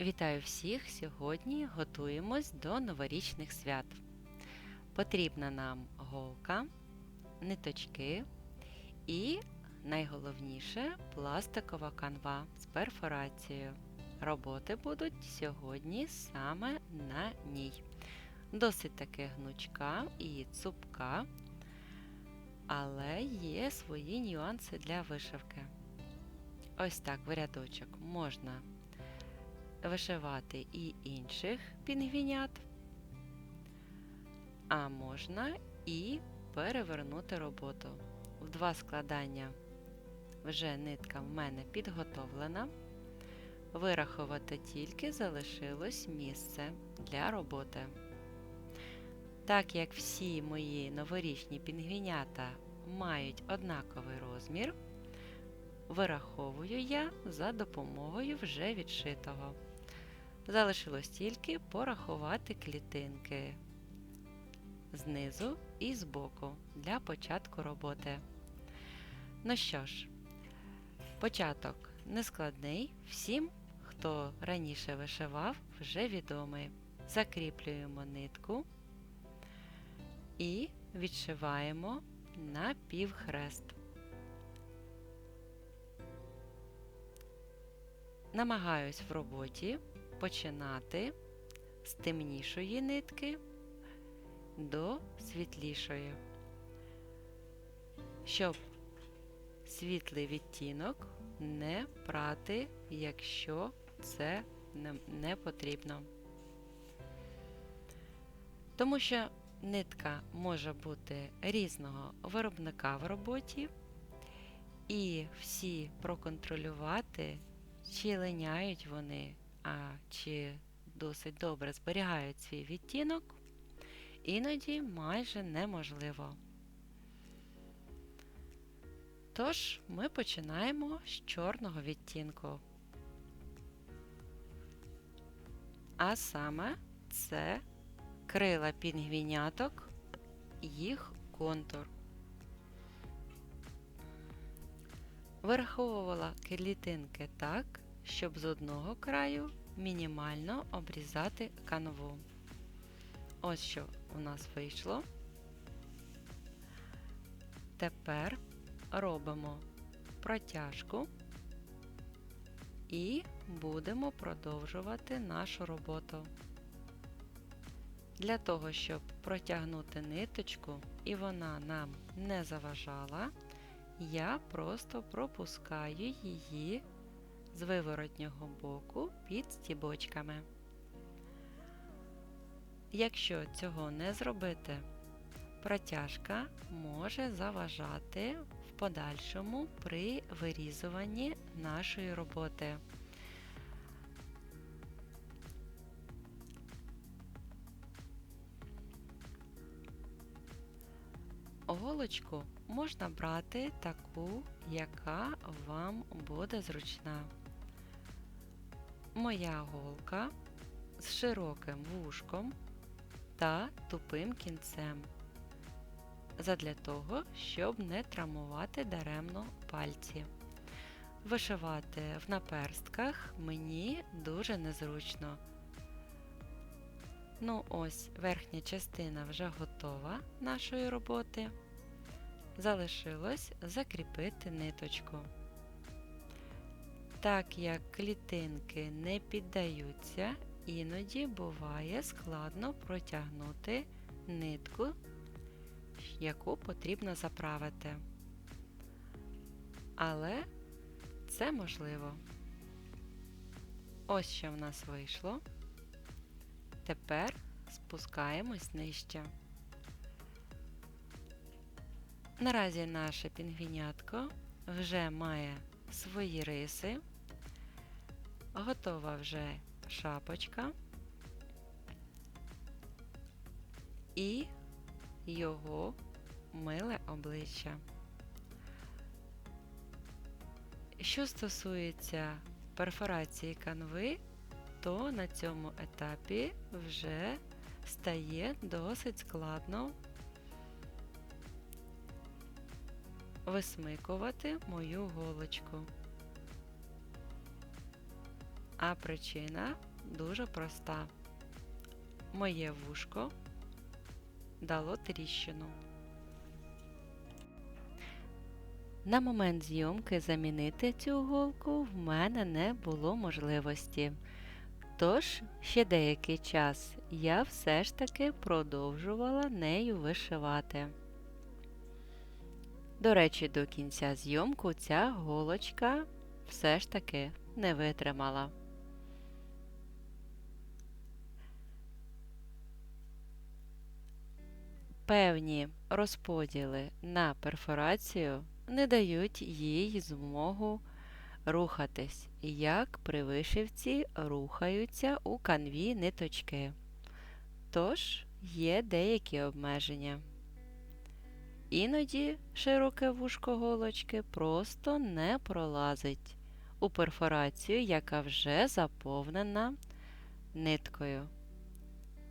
Вітаю всіх! Сьогодні готуємось до новорічних свят. Потрібна нам голка, ниточки і найголовніше пластикова канва з перфорацією. Роботи будуть сьогодні саме на ній. Досить таки гнучка і цупка, але є свої нюанси для вишивки. Ось так в рядочок можна вишивати і інших пінгвінят, а можна і перевернути роботу. В два складання вже нитка в мене підготовлена. Вирахувати тільки залишилось місце для роботи. Так як всі мої новорічні пінгвінята мають однаковий розмір, вираховую я за допомогою вже відшитого. Залишилось тільки порахувати клітинки знизу і збоку для початку роботи. Ну що ж, початок нескладний, всім, хто раніше вишивав, вже відомий. Закріплюємо нитку і відшиваємо на півхрест. Намагаюсь в роботі починати з темнішої нитки до світлішої, щоб світлий відтінок не прати, якщо це не потрібно. Тому що нитка може бути різного виробника в роботі, і всі проконтролювати, чи линяють вони а чи досить добре зберігають свій відтінок, іноді майже неможливо. Тож ми починаємо з чорного відтінку. А саме це крила пінгвіняток, їх контур. Вираховувала клітинки так, щоб з одного краю мінімально обрізати канву. Ось що у нас вийшло. Тепер робимо протяжку і будемо продовжувати нашу роботу. Для того, щоб протягнути ниточку і вона нам не заважала, я просто пропускаю її з виворотнього боку під стібочками. Якщо цього не зробити, протяжка може заважати в подальшому при вирізуванні нашої роботи. Голочку можна брати таку, яка вам буде зручна. Моя голка з широким вушком та тупим кінцем. Задля того, щоб не травмувати даремно пальці. Вишивати в наперстках мені дуже незручно. Ну, ось верхня частина вже готова нашої роботи. Залишилось закріпити ниточку. Так як клітинки не піддаються, іноді буває складно протягнути нитку, яку потрібно заправити. Але це можливо. Ось що в нас вийшло. Тепер спускаємось нижче. Наразі наше пінгвінятко вже має свої риси, готова вже шапочка і його миле обличчя. Що стосується перфорації канви, то на цьому етапі вже стає досить складно висмикувати мою голочку. А причина дуже проста. Моє вушко дало тріщину. На момент зйомки замінити цю голку в мене не було можливості. Тож, ще деякий час я все ж таки продовжувала нею вишивати. До речі, до кінця зйомку ця голочка все ж таки не витримала. Певні розподіли на перфорацію не дають їй змогу рухатись, як при вишивці рухаються у канві ниточки. Тож є деякі обмеження. Іноді широке вушко голочки просто не пролазить у перфорацію, яка вже заповнена ниткою.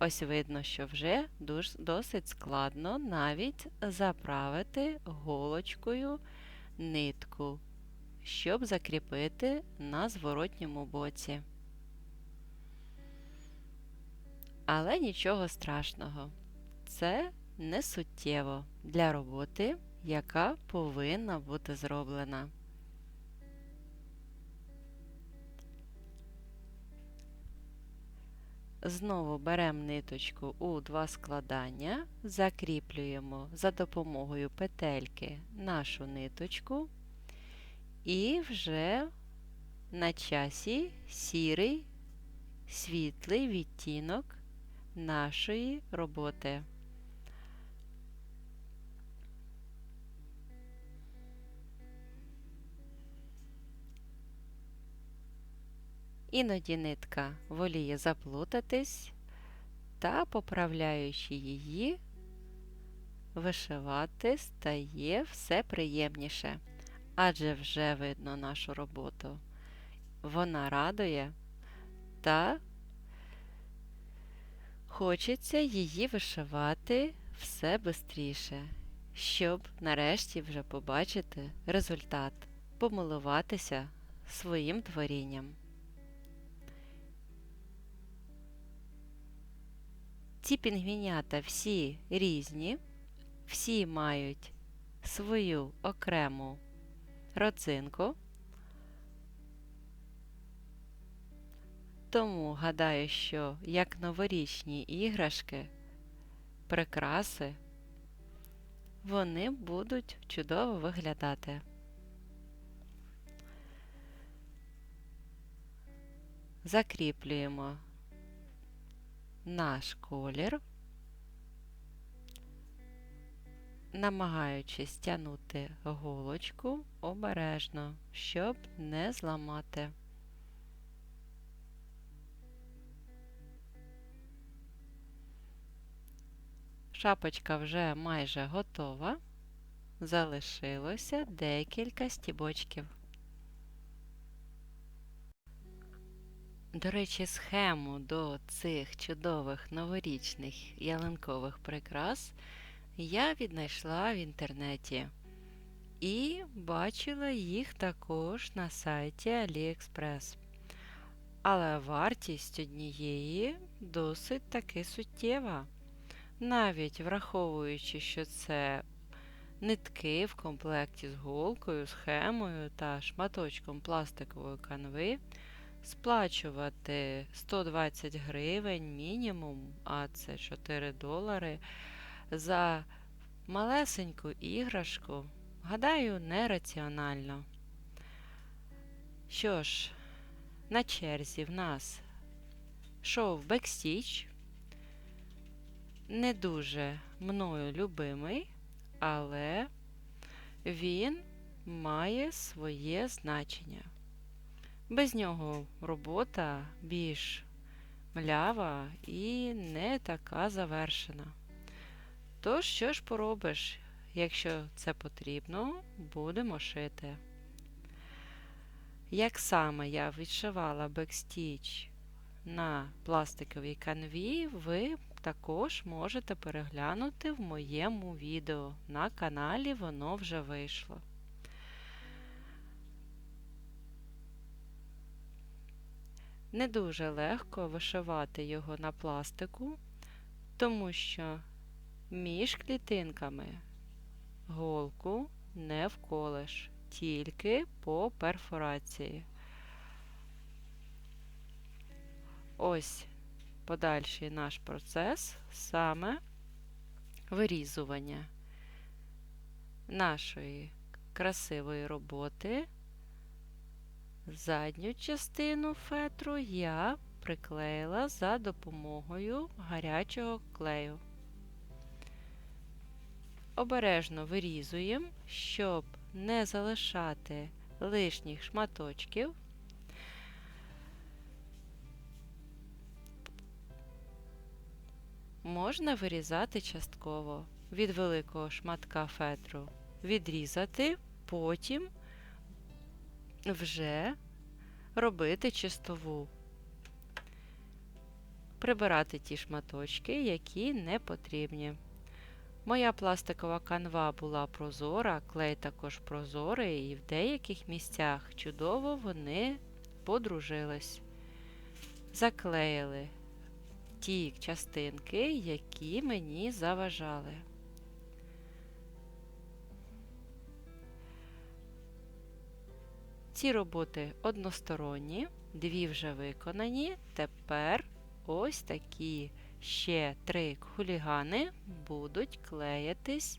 Ось видно, що вже досить складно навіть заправити голочкою нитку, щоб закріпити на зворотньому боці. Але нічого страшного. Це не суттєво для роботи, яка повинна бути зроблена. Знову беремо ниточку у два складання, закріплюємо за допомогою петельки нашу ниточку і вже на часі сірий світлий відтінок нашої роботи. Іноді нитка воліє заплутатись та, поправляючи її, вишивати стає все приємніше, адже вже видно нашу роботу. Вона радує та хочеться її вишивати все швидше, щоб нарешті вже побачити результат, помилуватися своїм творінням. Ці пінгвінята всі різні, всі мають свою окрему родзинку. Тому гадаю, що як новорічні іграшки, прикраси, вони будуть чудово виглядати. Закріплюємо наш колір, намагаючись тягнути голочку обережно, щоб не зламати. Шапочка вже майже готова, залишилося декілька стібочків. До речі, схему до цих чудових новорічних ялинкових прикрас я віднайшла в інтернеті і бачила їх також на сайті AliExpress. Але вартість однієї досить таки суттєва. Навіть враховуючи, що це нитки в комплекті з голкою, схемою та шматочком пластикової канви сплачувати 120 гривень мінімум, а це 4 долари, за малесеньку іграшку, гадаю, нераціонально. Що ж, на черзі в нас шов Бекстіч, не дуже мною любимий, але він має своє значення. Без нього робота більш млява і не така завершена. Тож, що ж поробиш, якщо це потрібно, будемо шити. Як саме я відшивала бекстіч на пластиковій канві, ви також можете переглянути в моєму відео. На каналі воно вже вийшло. Не дуже легко вишивати його на пластику, тому що між клітинками голку не вколеш, тільки по перфорації. Ось подальший наш процес саме вирізування нашої красивої роботи. Задню частину фетру я приклеїла за допомогою гарячого клею. Обережно вирізуємо, щоб не залишати лишніх шматочків. Можна вирізати частково від великого шматка фетру, відрізати, потім вже робити чистову, прибирати ті шматочки, які не потрібні. Моя пластикова канва була прозора, клей також прозорий, і в деяких місцях чудово вони подружились, заклеїли ті частинки, які мені заважали. Ці роботи односторонні, дві вже виконані. Тепер ось такі ще три хулігани будуть клеїтись.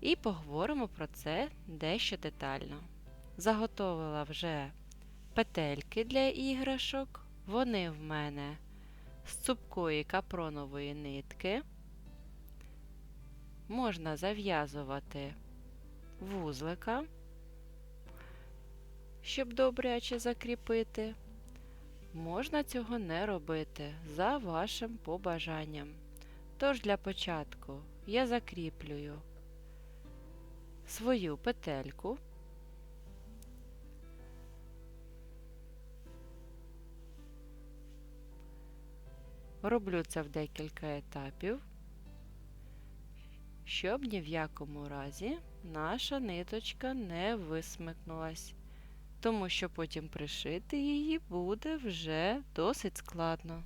І поговоримо про це дещо детально. Заготовила вже петельки для іграшок. Вони в мене з цупкої капронової нитки. Можна зав'язувати вузлика щоб добряче закріпити. Можна цього не робити за вашим побажанням. Тож для початку я закріплюю свою петельку. Роблю це в декілька етапів, щоб ні в якому разі наша ниточка не висмикнулась тому що потім пришити її буде вже досить складно.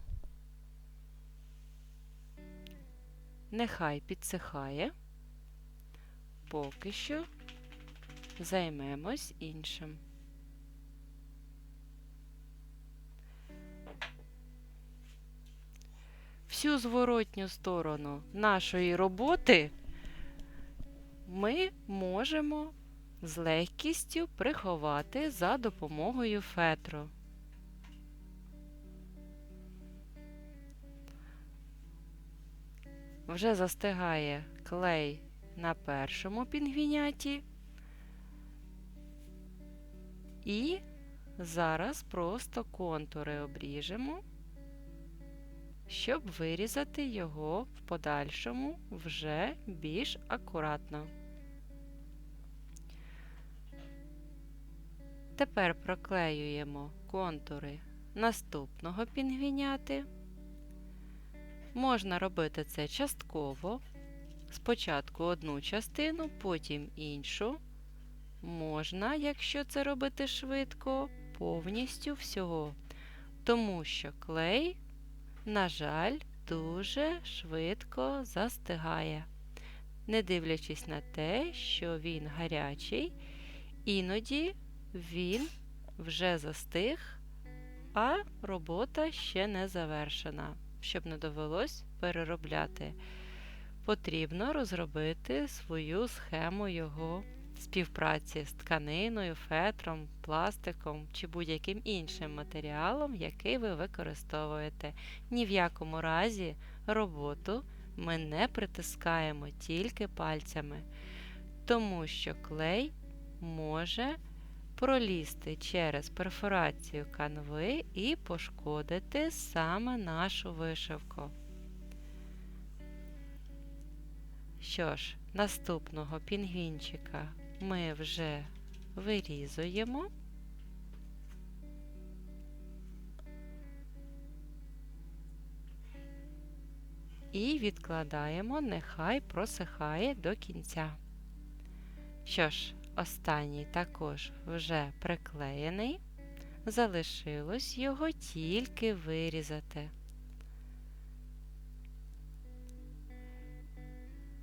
Нехай підсихає, поки що займемось іншим. Всю зворотню сторону нашої роботи ми можемо з легкістю приховати за допомогою фетру. Вже застигає клей на першому пінгвіняті. І зараз просто контури обріжемо, щоб вирізати його в подальшому вже більш акуратно. Тепер проклеюємо контури наступного пінгвіняти. Можна робити це частково. Спочатку одну частину, потім іншу. Можна, якщо це робити швидко, повністю всього. Тому що клей, на жаль, дуже швидко застигає. Не дивлячись на те, що він гарячий, іноді він вже застиг, а робота ще не завершена. Щоб не довелось переробляти. Потрібно розробити свою схему його співпраці з тканиною, фетром, пластиком чи будь-яким іншим матеріалом, який ви використовуєте. Ні в якому разі роботу ми не притискаємо тільки пальцями, тому що клей може пролізти через перфорацію канви і пошкодити саме нашу вишивку. Що ж, наступного пінгвінчика ми вже вирізуємо. І відкладаємо, нехай просихає до кінця. Що ж, Останній також вже приклеєний. залишилось його тільки вирізати.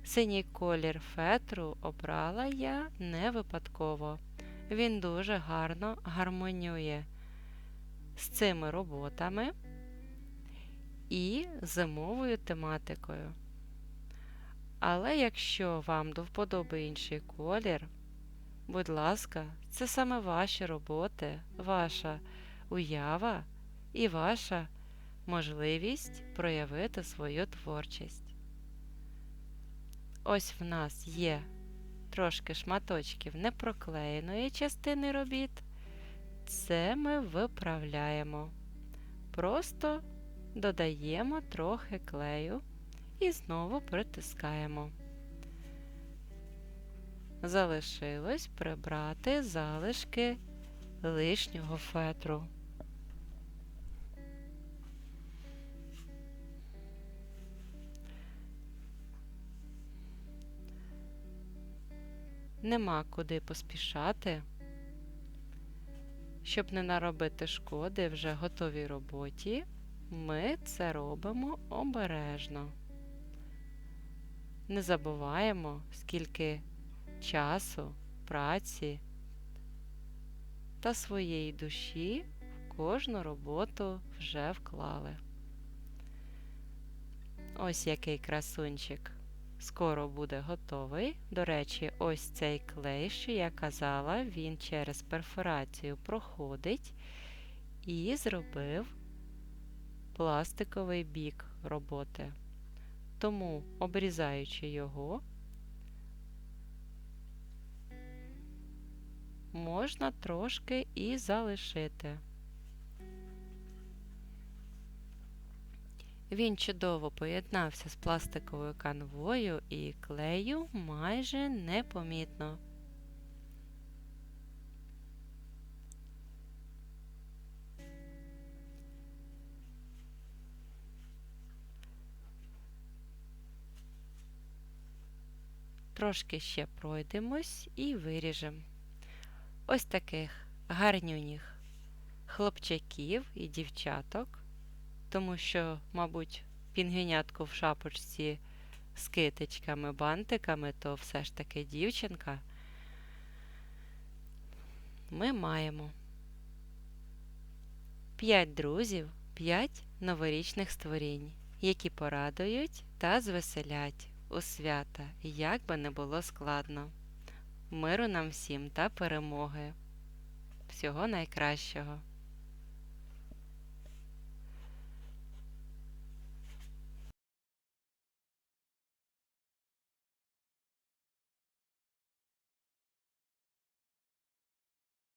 Синій колір фетру обрала я не випадково. Він дуже гарно гармонює з цими роботами і зимовою тематикою. Але якщо вам до вподоби інший колір, будь ласка, це саме ваші роботи, ваша уява і ваша можливість проявити свою творчість. Ось в нас є трошки шматочків непроклеєної частини робіт. Це ми виправляємо. Просто додаємо трохи клею і знову притискаємо. Залишилось прибрати залишки лишнього фетру. Нема куди поспішати, щоб не наробити шкоди вже готовій роботі, ми це робимо обережно. Не забуваємо, скільки часу, праці та своєї душі в кожну роботу вже вклали. Ось який красунчик скоро буде готовий. До речі, ось цей клей, що я казала, він через перфорацію проходить і зробив пластиковий бік роботи. Тому, обрізаючи його, можна трошки і залишити. Він чудово поєднався з пластиковою канвою і клею майже непомітно. Трошки ще пройдемось і виріжемо. Ось таких гарнюніх хлопчаків і дівчаток тому що, мабуть, пінгвінятку в шапочці з китичками, бантиками, то все ж таки дівчинка. Ми маємо 5 друзів, 5 новорічних створінь, які порадують та звеселять у свята, як би не було складно. Миру нам всім та перемоги. Всього найкращого!